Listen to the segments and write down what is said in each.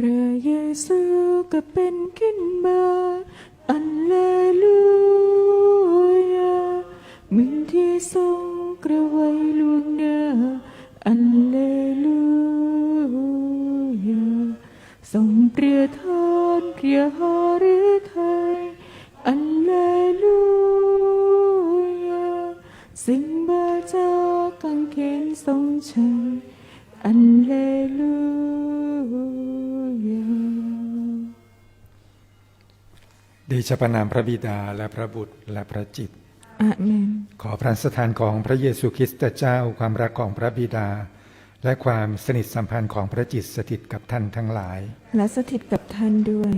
พระเยซูก็เป็นขึ้นมาอัลเลลูยาเหมือนที่ทรงกระไว้ลวงหน้าอัลเลลูยาทรงเปรียทานเปรียหาหรือไทยอัลเลลูยาสิ่งมาจากังเขนทรงชัยอัลเลลู เดชะพระนามพระบิดาและพระบุตรและพระจิตอาเมนขอพระสถานของพระเยซูคริสต์เจ้าความรักของพระบิดา และความสนิทสัมพันธ์ของพระจิตสถิตกับท่านทั้งหลาย และสถิตกับท่านด้วย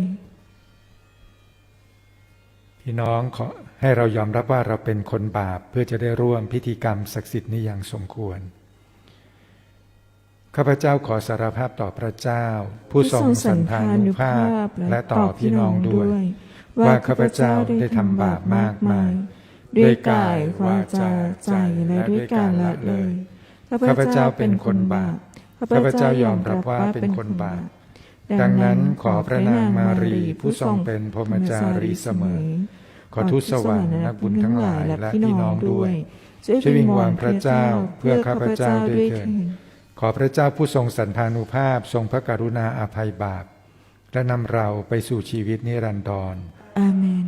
พี่น้องขอให้เรายอมรับว่าเราเป็นคนบาปเพื่อจะได้ร่วมพิธีกรรมศักดิ์สิทธิ์นี้อย่างสมควร ข้าพเจ้าขอสารภาพต่อพระเจ้า ผู้ทรงสันพานุภาพและต่อพี่น้องด้วย ว่าข้าพเจ้าได้ทำบาปมากมาย ด้วยกายวาจาใจและด้วยการละเลยข้าพเจ้าเป็นคนบาปข้าพเจ้ายอมรับว่าเป็นคนบาปดังนั้นขอพระนางมารีผู้ทรงเป็นพรหมจารีเสมอ ขอทูตสวรรค์นักบุญทั้งหลายและพี่น้องด้วยช่วยวิงวอนพระเจ้าเพื่อข้าพเจ้าด้วยเถิด ขอพระเจ้าผู้ทรงสันพานุภาพทรงพระกรุณาอาภัยบาป และนำเราไปสู่ชีวิตนิรันดรอาเมน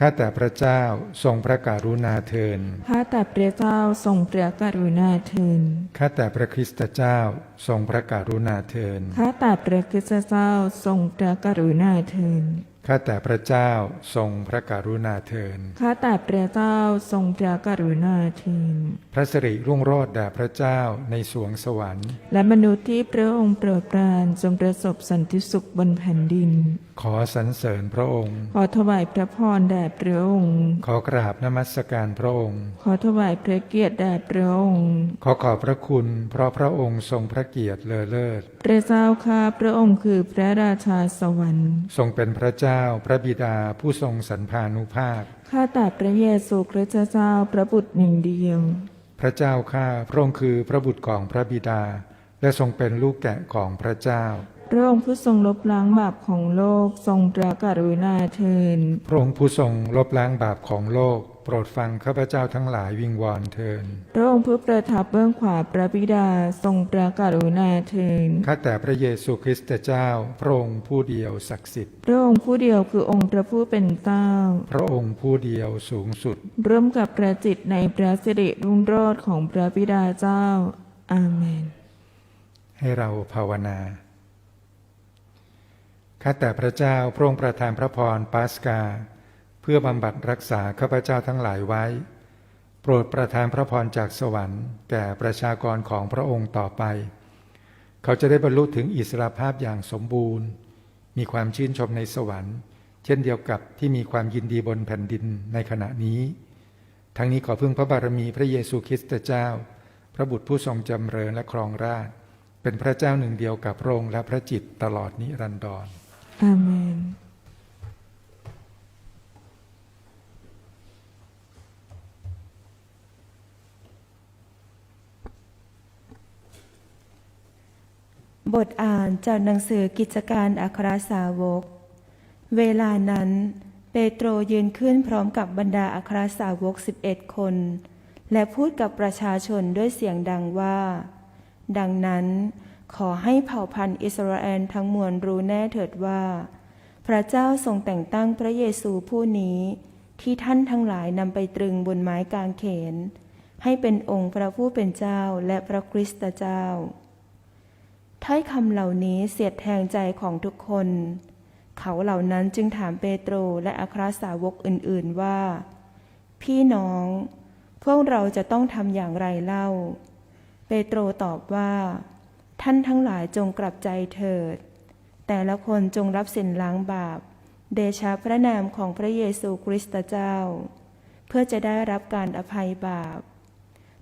ข้าแต่พระเจ้าทรงพระกรุณาเทิน ข้าแต่พระเจ้าทรงพระกรุณาเทิน ข้าแต่พระคริสตเจ้าทรงพระกรุณาเทิน ข้าแต่พระคริสตเจ้าทรงพระกรุณาเทิน ข้าแต่พระเจ้าทรงพระกรุณาเทินข้าแต่พระเจ้าทรงพระกรุณาเทินพระสิริรุ่งโรจน์แด่พระเจ้าในสวงสวรรค์ และมนุษย์ที่พระองค์โปรดปรานจงประสบสันติสุขบนแผ่นดิน ขอสรรเสริญพระองค์ ขอถวายพระพรแด่พระองค์ ขอกราบนมัสการพระองค์ ขอถวายพระเกียรติแด่พระองค์ ขอขอบพระคุณ เพราะพระองค์ทรงพระเกียรติเลอเลิศพระเจ้าข้าพระองค์คือพระราชาสวรรค์ ทรงเป็นพระเจ้าพระบิดาผู้ทรงสันพานุภาพ ข้าแต่พระเยซูคริสต์เจ้าพระบุตรหนึ่งเดียว พระเจ้าข้าพระองค์คือพระบุตรของพระบิดา และทรงเป็นลูกแกะของพระเจ้า พระองค์ผู้ทรงลบล้างบาปของโลกทรงพระกรุณาเทิน พระองค์ผู้ทรงลบล้างบาปของโลกโป รดฟังข้าพเจ้าทั้งหลายวิงวอนเทิน พระองค์ผู้ประทับเบื้องขวาพระบิดาทรงพระกรุณาเทิน ข้าแต่พระเยซูคริสต์เจ้า พระองค์ผู้เดียวศักดิ์สิทธิ์ พระองค์ผู้เดียวคือองค์พระผู้เป็นเจ้า พระองค์ผู้เดียวสูงสุด ร่วมกับพระจิตในพระสิริรุ่งโรจน์ของพระบิดาเจ้า อาเมน ให้เราภาวนาข้าแต่พระเจ้าพระองค์ประทานพระพรปาสกา เพื่อบำบัดรักษาข้าพเจ้าทั้งหลายไว้ โปรดประทานพระพรจากสวรรค์แก่ประชากรของพระองค์ต่อไป เขาจะได้บรรลุถึงอิสรภาพอย่างสมบูรณ์ มีความชื่นชมในสวรรค์ เช่นเดียวกับที่มีความยินดีบนแผ่นดินในขณะนี้ ทั้งนี้ขอพึ่งพระบารมีพระเยซูคริสต์เจ้า พระบุตรผู้ทรงจำเริญและครองราชเป็นพระเจ้าหนึ่งเดียวกับพระองค์และพระจิตตลอดนิรันดรอาเมน บทอ่านจากหนังสือกิจการอัครสาวก เวลานั้น เปโตรยืนขึ้นพร้อมกับบรรดาอัครสาวก11คน และพูดกับประชาชนด้วยเสียงดังว่า ดังนั้น ขอให้เผ่าพันธุ์อิสราเอลทั้งมวลรู้แน่เถิดว่า พระเจ้าทรงแต่งตั้งพระเยซูผู้นี้ ที่ท่านทั้งหลายนำไปตรึงบนไม้กางเขน ให้เป็นองค์พระผู้เป็นเจ้าและพระคริสตเจ้า ถ้อยคำเหล่านี้เสียดแทงใจของทุกคน เขาเหล่านั้นจึงถามเปโตรและอัครสาวกอื่นๆว่า พี่น้อง พวกเราจะต้องทำอย่างไรเล่า เปโตรตอบว่า ท่านทั้งหลายจงกลับใจเถิด แต่ละคนจงรับสินล้างบาป เดชะพระนามของพระเยซูคริสต์เจ้า เพื่อจะได้รับการอภัยบาป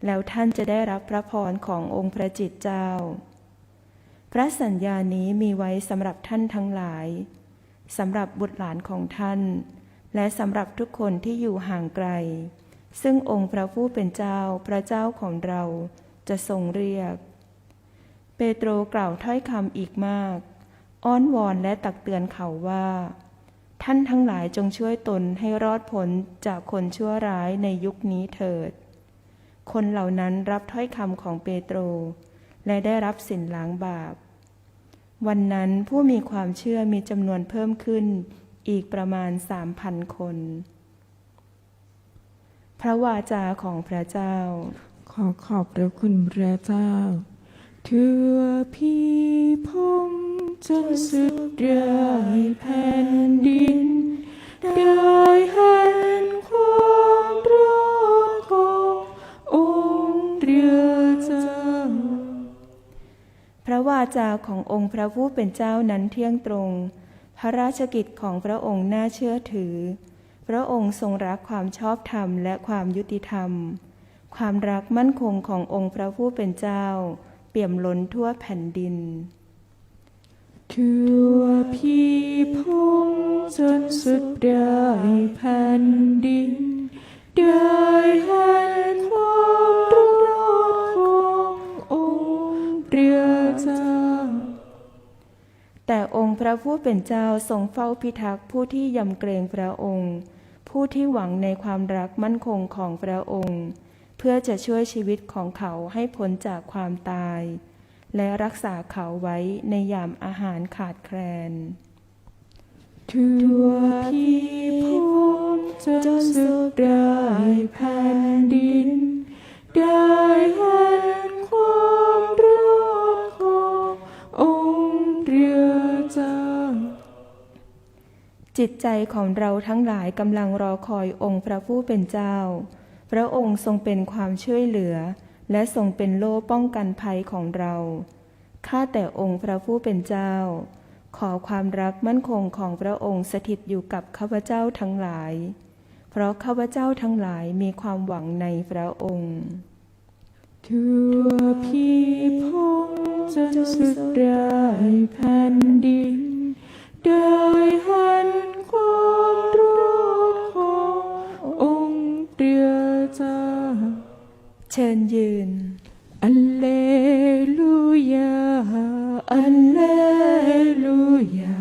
แล้วท่านจะได้รับพระพรขององค์พระจิตเจ้า พระสัญญานี้มีไว้สำหรับท่านทั้งหลายสำหรับบุตรหลานของท่าน และสำหรับทุกคนที่อยู่ห่างไกล ซึ่งองค์พระผู้เป็นเจ้าพระเจ้าของเราจะทรงเรียก เปโตรกล่าวถ้อยคำอีกมาก อ้อนวอนและตักเตือนเขาว่า ท่านทั้งหลายจงช่วยตนให้รอดพ้นจากคนชั่วร้ายในยุคนี้เถิด คนเหล่านั้นรับถ้อยคำของเปโตร และได้รับสินล้างบาป วันนั้นผู้มีความเชื่อมีจำนวนเพิ่มขึ้นอีกประมาณสามพันคน พระวาจาของพระเจ้า ขอขอบพระคุณพระเจ้าเถือพี่พงจนสุดรายแผ่นดิน ได้เห็นความรอดของ พระวาจาขององค์พระผู้เป็นเจ้านั้นเที่ยงตรง พระราชกิจของพระองค์น่าเชื่อถือ พระองค์ทรงรักความชอบธรรมและความยุติธรรม ความรักมั่นคงขององค์พระผู้เป็นเจ้า เปี่ยมล้นทั่วแผ่นดิน ทั่วพี่พงจนสุดรายแผ่นดิน ผู้เป็นเจ้าทรงเฝ้าพิทักษ์ผู้ที่ยำเกรงพระองค์ ผู้ที่หวังในความรักมั่นคงของพระองค์ เพื่อจะช่วยชีวิตของเขาให้พ้นจากความตาย และรักษาเขาไว้ในยามอาหารขาดแคลนทั่วพี่พจนสุดรายแผ่นดิน ได้เห็นความ จิตใจของเราทั้งหลายกำลังรอคอยองค์พระผู้เป็นเจ้า พระองค์ทรงเป็นความช่วยเหลือ และทรงเป็นโล่ป้องกันภัยของเรา ข้าแต่องค์พระผู้เป็นเจ้า ขอความรักมั่นคงของพระองค์สถิตอยู่กับข้าพเจ้าทั้งหลาย เพราะข้าพเจ้าทั้งหลายมีความหวังในพระองค์ทั่วพี่พงจนสุดรายแผ่นดิน ได้ห็นความรอดขององค์เรียเจ้าเชิญยืน อัลเลลูยา อัลเลลูยา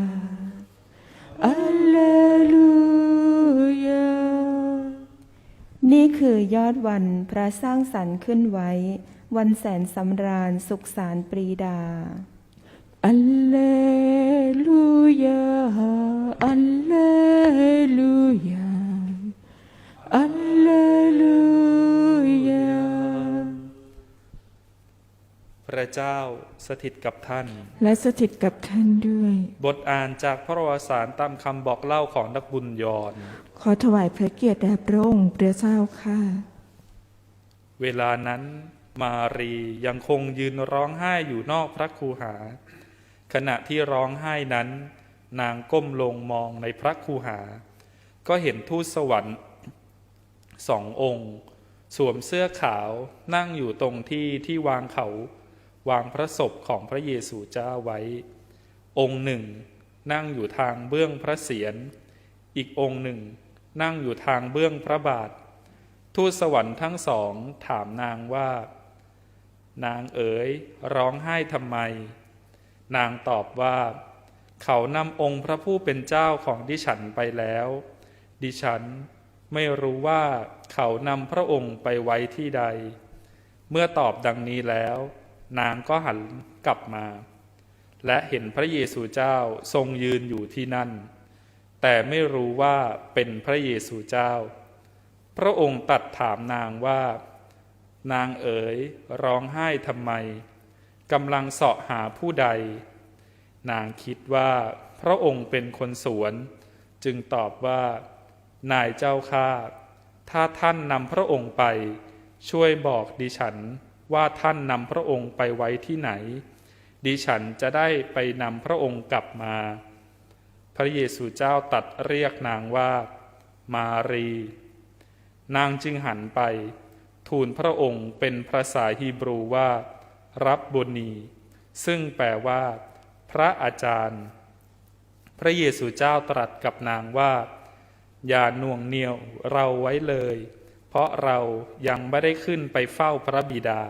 อัลเลลูยา นี่คือยอดวันพระสร้างสรรค์ขึ้นไว้ วันแสนสำราญสุขสารปรีดา อัลเลลูยาอัลเลลูยาอัลเลลูยาพระเจ้าสถิตกับท่าน และสถิตกับท่านด้วย บทอ่านจากพระวสารตามคำบอกเล่าของนักบุญยอนขอถวายพระเกียรติแด่พระองค์พระเจ้าค่ะ เวลานั้นมารียังคงยืนร้องไห้อยู่นอกพระคูหา ขณะที่ร้องไห้นั้น นางก้มลงมองในพระคูหา ก็เห็นทูตสวรรค์สององค์ สวมเสื้อขาวนั่งอยู่ตรงที่ที่วางเขา วางพระศพของพระเยซูเจ้าไว้ องค์หนึ่ง นั่งอยู่ทางเบื้องพระเศียร อีกองค์หนึ่ง นั่งอยู่ทางเบื้องพระบาท ทูตสวรรค์ทั้งสองถามนางว่า นางเอ๋ยร้องไห้ทำไม นางตอบว่า เขานำองค์พระผู้เป็นเจ้าของดิฉันไปแล้ว ดิฉันไม่รู้ว่าเขานำพระองค์ไปไว้ที่ใด เมื่อตอบดังนี้แล้ว นางก็หันกลับมา และเห็นพระเยซูเจ้าทรงยืนอยู่ที่นั่น แต่ไม่รู้ว่าเป็นพระเยซูเจ้า พระองค์ตัดถามนางว่า นางเอ๋ยร้องไห้ทำไม กำลังเสาะหาผู้ใด นางคิดว่าพระองค์เป็นคนสวน จึงตอบว่า นายเจ้าข้าถ้าท่านนำพระองค์ไป ช่วยบอกดิฉันว่าท่านนำพระองค์ไปไว้ที่ไหน ดิฉันจะได้ไปนำพระองค์กลับมา พระเยซูเจ้าตัดเรียกนางว่า มารี นางจึงหันไป ทูลพระองค์เป็นภาษาฮีบรูว่า รับบุนีซึ่งแปลว่า พระอาจารย์ พระเยซูเจ้าตรัสกับนางว่า อย่าหน่วงเหนียวเราไว้เลย เพราะเรายังไม่ได้ขึ้นไปเฝ้าพระบิดา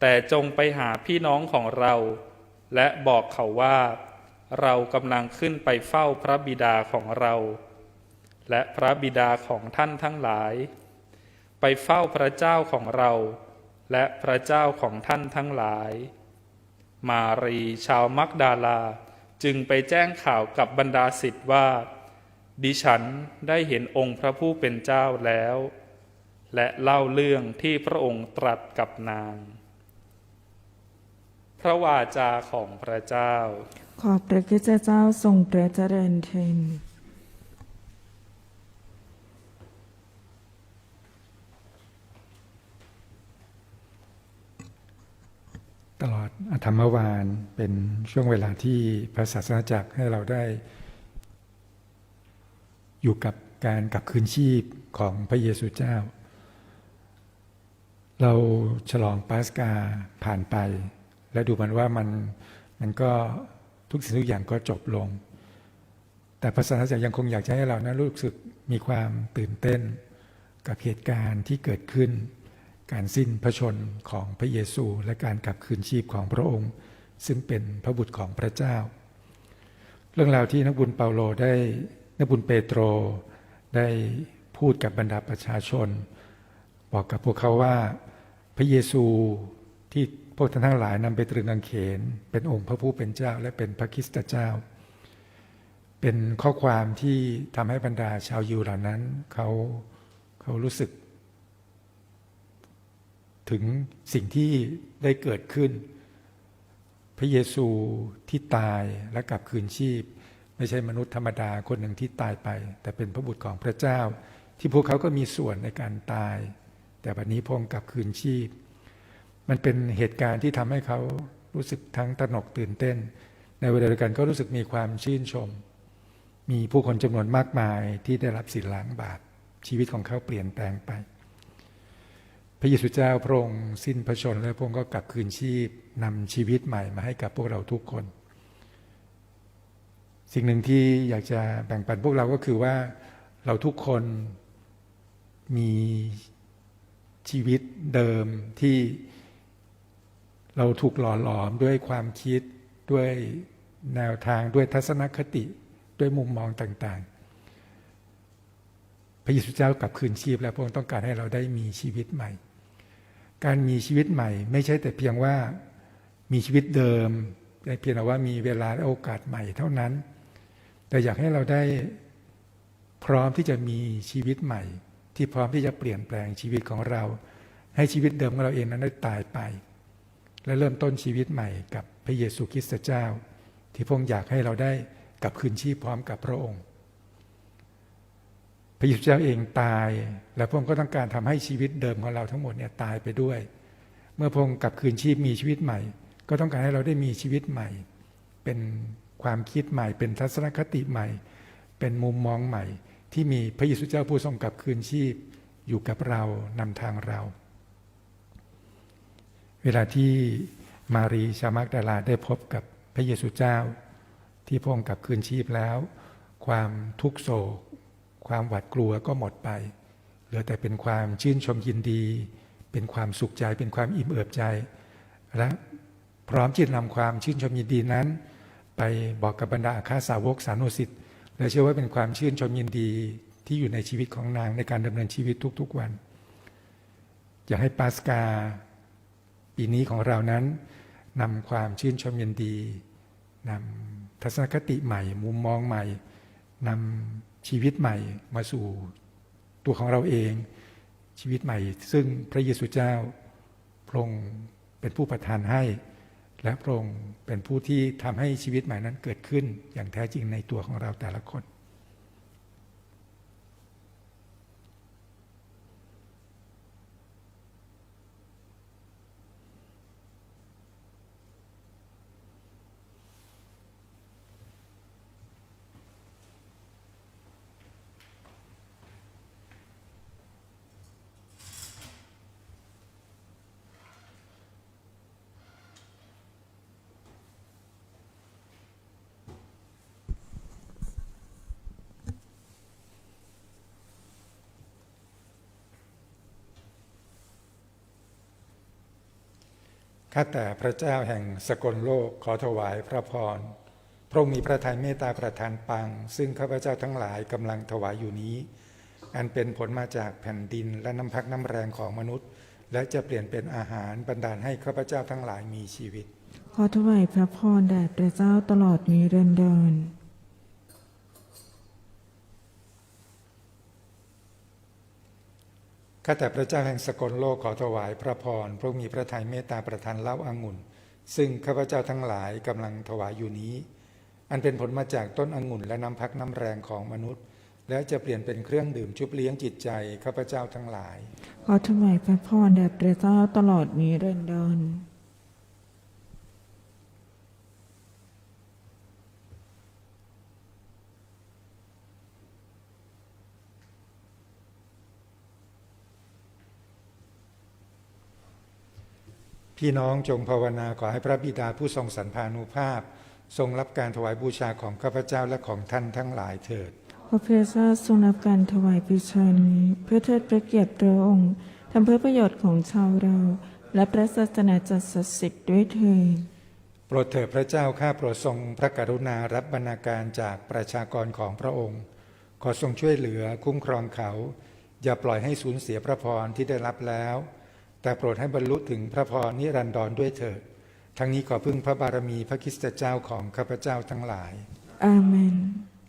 แต่จงไปหาพี่น้องของเรา และบอกเขาว่า เรากำลังขึ้นไปเฝ้าพระบิดาของเรา และพระบิดาของท่านทั้งหลาย ไปเฝ้าพระเจ้าของเรา และพระเจ้าของท่านทั้งหลาย มารีชาวมักดาลาจึงไปแจ้งข่าวกับบรรดาสิทธิ์ว่า ดิฉันได้เห็นองค์พระผู้เป็นเจ้าแล้ว และเล่าเรื่องที่พระองค์ตรัสกับนาง พระวาจาของพระเจ้า ขอบพระคุณเจ้าทรงพระเจริญเทิน ตลอดอธรรมวานเป็นช่วงเวลาที่พระศาสนาจักรให้เราได้ อยู่กับการกลับคืนชีพของพระเยซูเจ้า เราฉลองปาสกาผ่านไป และดูมันว่ามันมันก็ทุกสิ่งทุกอย่างก็จบลง แต่พระศาสนาจักรยังคงอยากจะให้เรานะรู้สึกมีความตื่นเต้นกับเหตุการณ์ที่เกิดขึ้น การสิ้นพระชนของพระเยซู และการกลับคืนชีพของพระองค์ ซึ่งเป็นพระบุตรของพระเจ้า เรื่องราวที่นักบุญเปาโลได้นักบุญเปโตรได้พูดกับบรรดาประชาชน บอกกับพวกเขาว่าพระเยซูที่พวกท่านทั้งหลายนำไปตรึงกางเขน เป็นองค์พระผู้เป็นเจ้า และเป็นพระคริสตเจ้า เป็นข้อความที่ทำให้บรรดาชาวยิวเหล่านั้นเขาเขารู้สึก ถึงสิ่งที่ได้เกิดขึ้น พระเยซูที่ตายและกลับคืนชีพ ไม่ใช่มนุษย์ธรรมดาคนหนึ่งที่ตายไป แต่เป็นพระบุตรของพระเจ้า ที่พวกเขาก็มีส่วนในการตาย แต่บัดนี้พงค์กลับคืนชีพ มันเป็นเหตุการณ์ที่ทำให้เขารู้สึกทั้งตระหนกตื่นเต้น ในเวลาเดียวกันก็รู้สึกมีความชื่นชม มีผู้คนจำนวนมากมายที่ได้รับสินล้างบาปชีวิตของเขาเปลี่ยนแปลงไป ระเยซูเจ้าพระองค์สิ้นพระชนและพระองค์ก็กลับคืนชีพนำชีวิตใหม่มาให้กับพวกเราทุกคน สิ่งหนึ่งที่อยากจะแบ่งปันพวกเราก็คือว่าเราทุกคนมีชีวิตเดิมที่เราถูกหล่อหลอมด้วยความคิดด้วยแนวทางด้วยทัศนคติด้วยมุมมองต่างๆ พระเยซูเจ้ากลับคืนชีพแล้วพระองค์ต้องการให้เราได้มีชีวิตใหม่ การมีชีวิตใหม่ ไม่ใช่แต่เพียงว่ามีชีวิตเดิมแต่เพียงแต่ว่ามีเวลาและโอกาสใหม่เท่านั้น แต่อยากให้เราได้พร้อมที่จะมีชีวิตใหม่ ที่พร้อมที่จะเปลี่ยนแปลงชีวิตของเรา ให้ชีวิตเดิมของเราเองนั้นได้ตายไป และเริ่มต้นชีวิตใหม่กับพระเยซูคริสต์เจ้า ที่พระองค์อยากให้เราได้กลับคืนชีพพร้อมกับพระองค์ ระเยซูเจ้าเองตาย และพระองค์ก็ต้องการทำให้ชีวิตเดิมของเราทั้งหมดเนี่ยตายไปด้วย เมื่อพระองค์กลับคืนชีพมีชีวิตใหม่ ก็ต้องการให้เราได้มีชีวิตใหม่ เป็นความคิดใหม่ เป็นทัศนคติใหม่ เป็นมุมมองใหม่ ที่มีพระเยซูเจ้าผู้ทรงกลับคืนชีพอยู่กับเรานำทางเรา เวลาที่มารีชามักดาลาได้พบกับพระเยซูเจ้า ที่พระองค์กลับคืนชีพแล้ว ความทุกโศก ความหวาดกลัวก็หมดไป เหลือแต่เป็นความชื่นชมยินดี เป็นความสุขใจ เป็นความอิ่มเอิบใจ และพร้อมที่จะนำความชื่นชมยินดีนั้น ไปบอกกับบรรดาอาคาสาวกสานุสิทธิ์และเชื่อว่าเป็นความชื่นชมยินดีที่อยู่ในชีวิตของนางในการดำเนินชีวิตทุกๆวัน อยากให้ปาสกา ปีนี้ของเรานั้นนำความชื่นชมยินดีนำทัศนคติใหม่ มุมมองใหม่นำ ชีวิตใหม่มาสู่ตัวของเราเอง ชีวิตใหม่ ซึ่งพระเยซูเจ้าพระองค์เป็นผู้ประทานให้ และพระองค์เป็นผู้ที่ทำให้ชีวิตใหม่นั้นเกิดขึ้นอย่างแท้จริงในตัวของเราแต่ละคน ข้าแต่พระเจ้าแห่งสกลโลกขอถวายพระพร พระองค์มีพระทัยเมตตาประทานปัง ซึ่งข้าพเจ้าทั้งหลายกำลังถวายอยู่นี้ อันเป็นผลมาจากแผ่นดินและน้ำพักน้ำแรงของมนุษย์ และจะเปลี่ยนเป็นอาหารบรรดาลให้ข้าพเจ้าทั้งหลายมีชีวิต ขอถวายพระพรแด่พระเจ้าตลอดนิรันเดิน ข้าแต่พระเจ้าแห่งสกลโลกขอถวายพระพรพระมีพระทัยเมตตาประทานเล่าอางุ่น ซึ่งข้าพเจ้าทั้งหลายกำลังถวายอยู่นี้ อันเป็นผลมาจากต้นองุ่นและน้ำพักน้ำแรงของมนุษย์ และจะเปลี่ยนเป็นเครื่องดื่มชุบเลี้ยงจิตใจข้าพเจ้าทั้งหลาย ขอถวายพระพรแด่พระเจ้าตลอดนี้เรันดร พี่น้องจงภาวนาขอให้พระบิดาผู้ทรงสันพานุภาพ ทรงรับการถวายบูชาของข้าพเจ้าและของท่านทั้งหลายเถิดขอพระเจ้าทรงรับการถวายบูชานี้ เพื่อเทิดพระเกียรติพระองค์ทำเพื่อประโยชน์ของชาวเรา และพระศาสนาจักรศักดิ์สิทธิ์ด้วยเถิดโปรดเถิดพระเจ้าข้าโปรดทรงพระกรุณารับบรรณาการจากประชากรของพระองค์ ขอทรงช่วยเหลือคุ้มครองเขา อย่าปล่อยให้สูญเสียพระพรที่ได้รับแล้ว แต่โปรดให้บรรลุถึงพระพรนิรันดรด้วยเถิด ทั้งนี้ขอพึ่งพระบารมีพระคริสตเจ้าของข้าพเจ้าทั้งหลาย อาเมน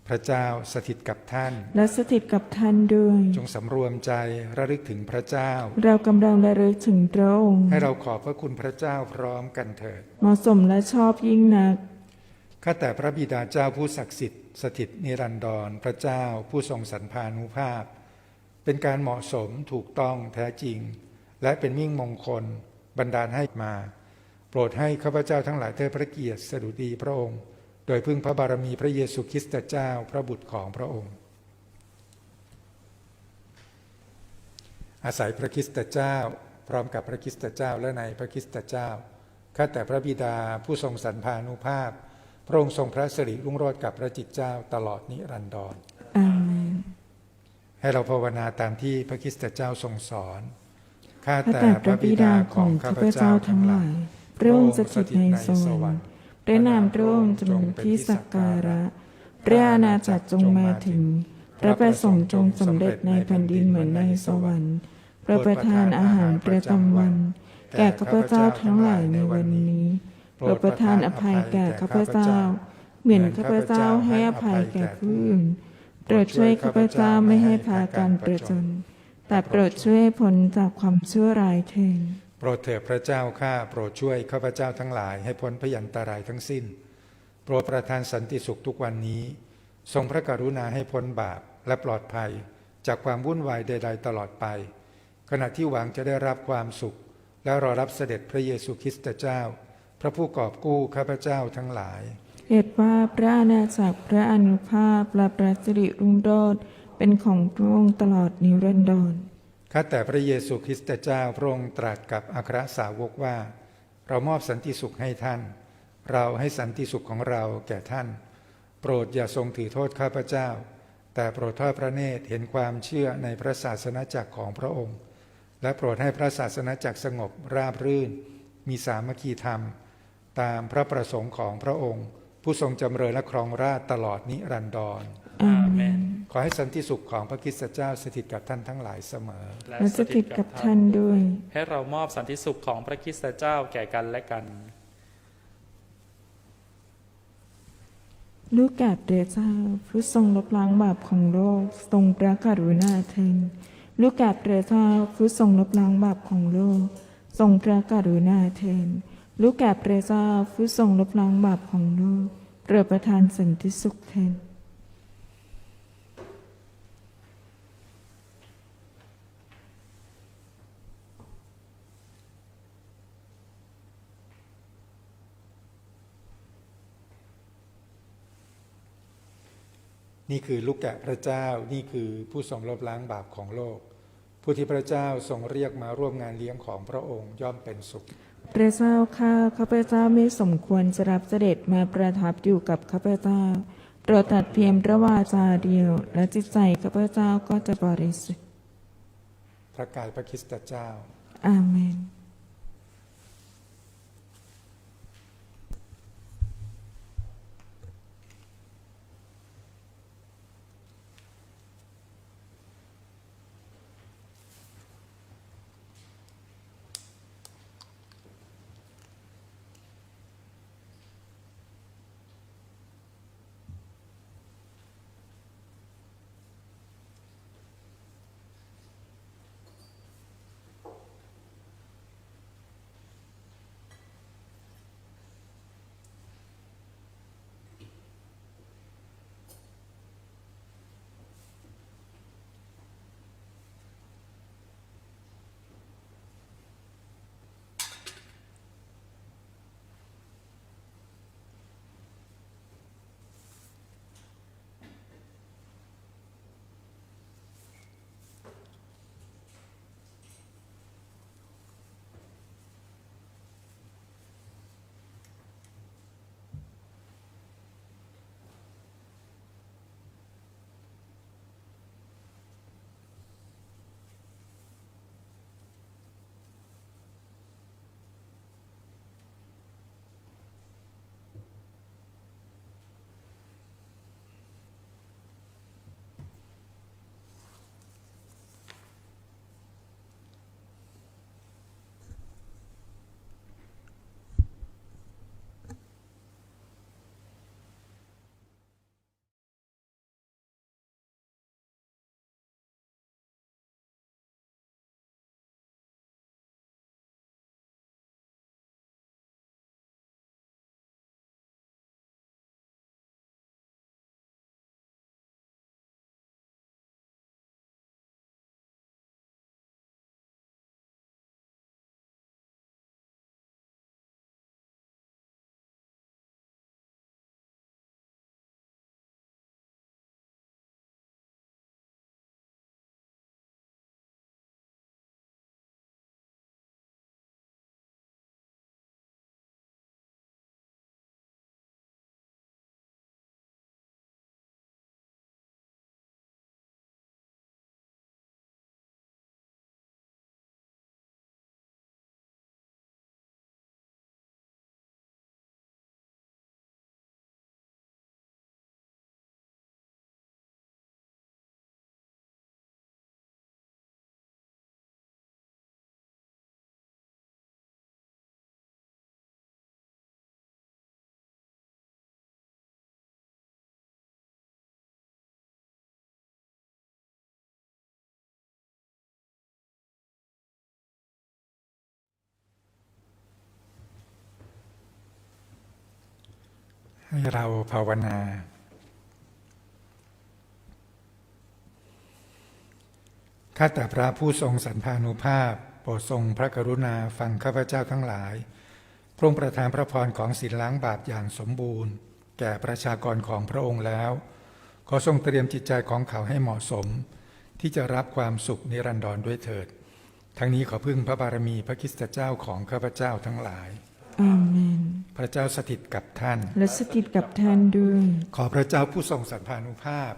พระเจ้าสถิตกับท่าน และสถิตกับท่านด้วย จงสำรวมใจระลึกถึงพระเจ้า เรากำลังระลึกถึงพระองค์ ให้เราขอบพระคุณพระเจ้าพร้อมกันเถิด เหมาะสมและชอบยิ่งนัก ข้าแต่พระบิดาเจ้าผู้ศักดิ์สิทธิ์สถิตนิรันดรพระเจ้าผู้ทรงสรรพานุภาพ เป็นการเหมาะสมถูกต้องแท้จริง และเป็นมิ่งมงคลบันดาลให้มา โปรดให้ข้าพเจ้าทั้งหลายเทิดพระเกียรติสดุดีพระองค์ โดยพึ่งพระบารมีพระเยซูคริสต์เจ้าพระบุตรของพระองค์ อาศัยพระคริสต์เจ้า พร้อมกับพระคริสต์เจ้าและในพระคริสต์เจ้าข้าแต่พระบิดาผู้ทรงสรรพานุภาพ พระองค์ทรงพระสิริรุ่งโรจน์กับพระจิตเจ้าตลอดนิรันดรอาเมนให้เราภาวนาตามที่พระคริสต์เจ้าทรงสอน ข้าข้าแต่แต่พพระระบิบิดาดาขขอองงข้าข้าพพเจ้าเจ้าทั้ทั้งงหหลาลายยพระองค์สถิตในสวรรค์พระนามพระองค์จงเป็นที่สักการะพระอาณาจักรจงมาถึง พระประสงค์จงสำเร็จในแผ่นดินเหมือนในสวรรค์พระประทานอาหารประจำวัน แก่ข้าพเจ้าทั้งหลายในวันนี้โปรดประทานอภัยแก่ข้าพเจ้า เหมือนข้าพเจ้าให้อภัยแก่ผู้อื่นโปรดช่วยข้าพเจ้าไม่ให้พากันประจน แต่โปรดช่วยให้พ้นจากความชั่วร้ายเถิดโปรดเถิดพระเจ้าข้าโปรดช่วยข้าพเจ้าทั้งหลายให้พ้นพยันตรายทั้งสิ้น โปรดประทานสันติสุขทุกวันนี้ ทรงพระกรุณาให้พ้นบาปและปลอดภัยจากความวุ่นวายใด ๆ ตลอดไป ขณะที่หวังจะได้รับความสุข และรอรับเสด็จพระเยซูคริสต์เจ้า พระผู้กอบกู้ข้าพเจ้าทั้งหลายเหตุว่าพระอาณาจักรพระอนุภาพและพระสิริรุ่งโรจน์ เป็นของพระองค์ตลอดนิรันดรข้าแต่พระเยซูคริสต์เจ้าพระองค์ตรัสกับอัครสาวกว่า เรามอบสันติสุขให้ท่าน เราให้สันติสุขของเราแก่ท่าน โปรดอย่าทรงถือโทษข้าพเจ้า แต่โปรดทอดพระเนตรเห็นความเชื่อในพระศาสนาจักรของพระองค์ และโปรดให้พระศาสนาจักรสงบราบรื่น มีสามัคคีธรรม ตามพระประสงค์ของพระองค์ ผู้ทรงจำเริญและครองราชย์ตลอดนิรันดรอาเมเมนน ขอให้สันติสุขของพระคริสตเจ้าสถิตกับท่านทั้งหลายเสมอ และสถิตกับท่านด้วย ให้เรามอบสันติสุขของพระคริสตเจ้าแก่กันและกัน ลูกแก่พระเจ้าผู้ทรงลบล้างบาปของโลกทรงพระกรุณาเถิดลูกแก่พระเจ้าผู้ทรงลบล้างบาปของโลก ทรงพระกรุณาเถิดลูกแก่พระเจ้าผู้ทรงลบล้างบาปของโลกโปรดประทานสันติสุขเถิด นี่คือลูกแกะพระเจ้านี่คือผู้ทรงลบล้างบาปของโลก ผู้ที่พระเจ้าทรงเรียกมาร่วมงานเลี้ยงของพระองค์ย่อมเป็นสุข พระเจ้าข้าข้าพเจ้าไม่สมควรจะรับเสด็จมาประทับอยู่กับข้าพเจ้าโปรดตัดเพียงพระวาจาเดียว และจิตใจข้าพเจ้าก็จะบริสุทธิ์พระกายพระคริสตเจ้า อาเมน ให้เราภาวนา ข้าแต่พระผู้ทรงสันพานุภาพ โปรดทรงพระกรุณาฟังข้าพเจ้าทั้งหลาย พระองค์ประทานพระพรของศีลล้างบาปอย่างสมบูรณ์ แก่ประชากรของพระองค์แล้ว ขอทรงเตรียมจิตใจของเขาให้เหมาะสม ที่จะรับความสุขนิรันดรด้วยเถิด ทั้งนี้ขอพึ่งพระบารมีพระคิสตเจ้าของข้าพเจ้าทั้งหลาย อาเมน พระเจ้าสถิตกับท่าน และสถิตกับท่านด้วย ขอพระเจ้าผู้ทรงสันพานุภาพ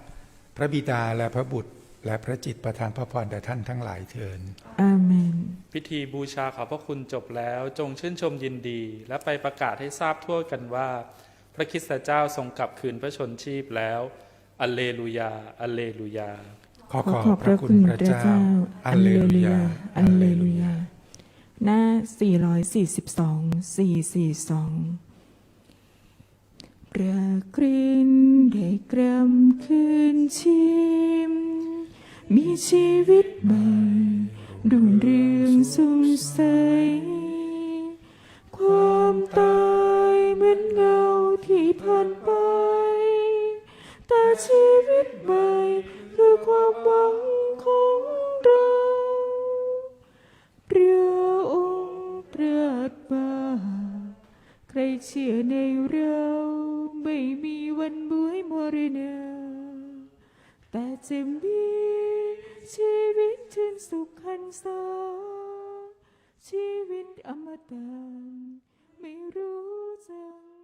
พระบิดาและพระบุตร และพระจิตประทานพระพรแด่ท่านทั้งหลายเทินอาเมน พิธีบูชาขอบพระคุณจบแล้วจงชื่นชมยินดี และไปประกาศให้ทราบทั่วกันว่า พระคริสตเจ้าทรงกลับคืนพระชนชีพแล้วอัลเลลูยาอัลเลลูยา ขอขขออบขอบพพระระคุคุณณพพระระเจ้าเจ้า อัลเลลูยา อัลเลลูยา หน้า 442 442ประกรินได้กรำคืนชิม มีชีวิตใหม่รุ่งเรืองสุขใส ความตายเหมือนเงาที่ผ่านไป แต่ชีวิตใหม่คือความหวัง เชื่อในเราไม่มีวันบุยมรณะแต่จะมีชีวิตชื่นสุขขันษาชีวิตอมตะไม่รู้จัง